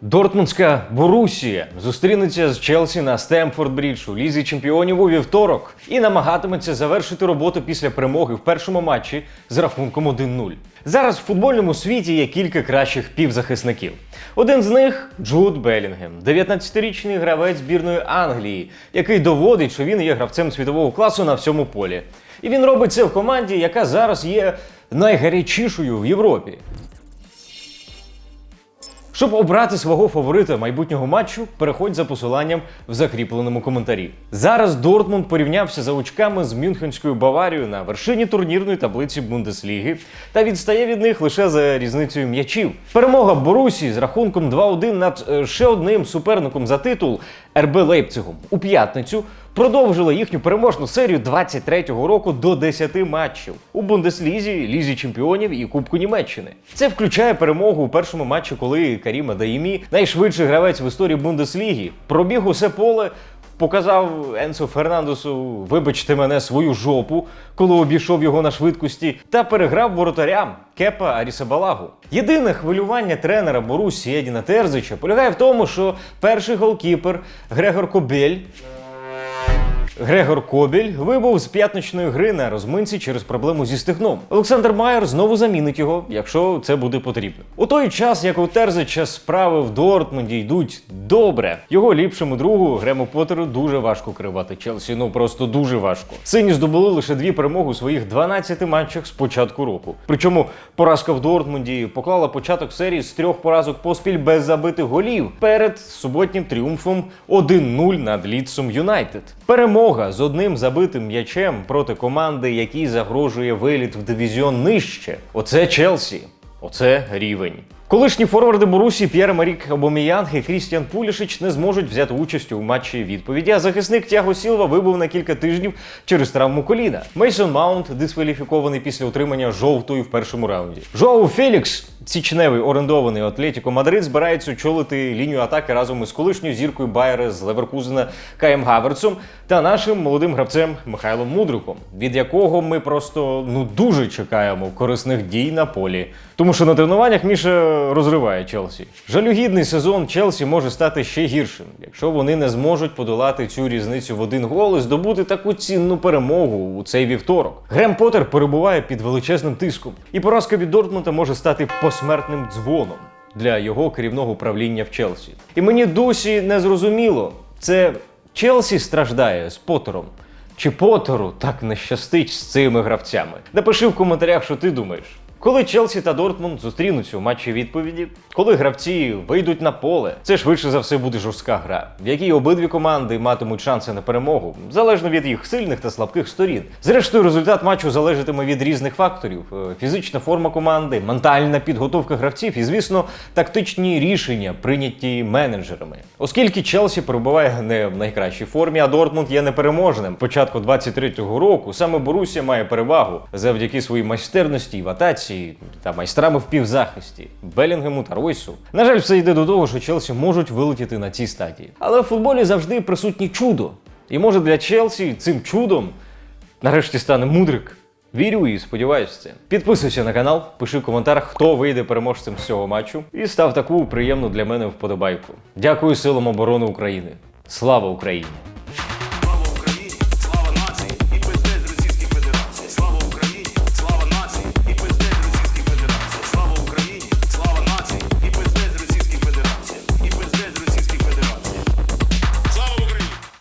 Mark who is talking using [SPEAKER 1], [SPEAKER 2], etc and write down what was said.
[SPEAKER 1] Дортмундська Борусія зустрінеться з Челсі на Стемфорд Брідж у лізі чемпіонів у вівторок і намагатиметься завершити роботу після перемоги в першому матчі з рахунком 1-0. Зараз в футбольному світі є кілька кращих півзахисників. Один з них Джуд Белінгем, 19-річний гравець збірної Англії, який доводить, що він є гравцем світового класу на всьому полі. І він робить це в команді, яка зараз є найгарячішою в Європі. Щоб обрати свого фаворита майбутнього матчу, переходь за посиланням в закріпленому коментарі. Зараз Дортмунд порівнявся за очками з Мюнхенською Баварією на вершині турнірної таблиці Бундесліги та відстає від них лише за різницею м'ячів. Перемога Борусі з рахунком 2-1 над е, ще одним суперником за титул РБ Лейпцигом у п'ятницю продовжила їхню переможну серію 23-го року до 10 матчів у Бундеслізі, Лізі Чемпіонів і Кубку Німеччини. Це включає перемогу у першому матчі, коли Каріма Даїмі, найшвидший гравець в історії Бундесліги, пробіг усе поле. Показав Енсо Фернандесу, вибачте мене, свою жопу, коли обійшов його на швидкості, та переграв воротарям Кепа Арісабалагу. Єдине хвилювання тренера Борусі Едіна Терзича полягає в тому, що перший голкіпер Грегор Кобель Грегор Кобіль вибув з п'ятничної гри на розминці через проблему зі стегном. Олександр Майер знову замінить його, якщо це буде потрібно. У той час, як у Терзича справи в Дортмунді йдуть добре, його ліпшому другу Грему Поттеру дуже важко керувати Челсі. Ну просто дуже важко. Сині здобули лише дві перемоги у своїх 12 матчах з початку року. Причому поразка в Дортмунді поклала початок серії з трьох поразок поспіль без забитих голів перед суботнім тріумфом 1-0 над Лідсом Юнайтед. Перемога з одним забитим м'ячем проти команди, якій загрожує виліт в дивізіон нижче. Оце Челсі. Оце рівень. Колишні форварди Борусі П'єр Марік Обоміянг і Крістіан Пулішич не зможуть взяти участь у матчі відповіді. А захисник Тяго Сілва вибув на кілька тижнів через травму коліна. Мейсон Маунт дискваліфікований після отримання жовтої в першому раунді. Жоау Фелікс, січневий орендований Атлетіко Мадрид, збирається очолити лінію атаки разом із колишньою зіркою Байера з Леверкузена Каєм Гаверцем та нашим молодим гравцем Михайлом Мудриком, від якого ми просто ну дуже чекаємо корисних дій на полі. Тому що на тренуваннях Міша розриває Челсі. Жалюгідний сезон Челсі може стати ще гіршим, якщо вони не зможуть подолати цю різницю в один гол і здобути таку цінну перемогу у цей вівторок. Грем Поттер перебуває під величезним тиском, і поразка від Дортмунда може стати посмертним дзвоном для його керівного управління в Челсі. І мені досі не зрозуміло, це Челсі страждає з Поттером. Чи Поттеру так не щастить з цими гравцями? Напиши в коментарях, що ти думаєш. Коли Челсі та Дортмунд зустрінуться у матчі відповіді, коли гравці вийдуть на поле, це швидше за все буде жорстка гра, в якій обидві команди матимуть шанси на перемогу, залежно від їх сильних та слабких сторін. Зрештою, результат матчу залежатиме від різних факторів: Е, фізична форма команди, ментальна підготовка гравців і, звісно, тактичні рішення, прийняті менеджерами. Оскільки Челсі перебуває не в найкращій формі, а Дортмунд є непереможним. Початку 23-го року саме Борусія має перевагу завдяки своїй майстерності в атаці та майстрами в півзахисті Белінгему та Ройсу. На жаль, все йде до того, що Челсі можуть вилетіти на цій стадії. Але в футболі завжди присутнє чудо. І може для Челсі цим чудом нарешті стане мудрик. Вірю і сподіваюся це. Підписуйся на канал, пиши в коментарях, хто вийде переможцем з цього матчу, і став таку приємну для мене вподобайку. Дякую силам оборони України. Слава Україні!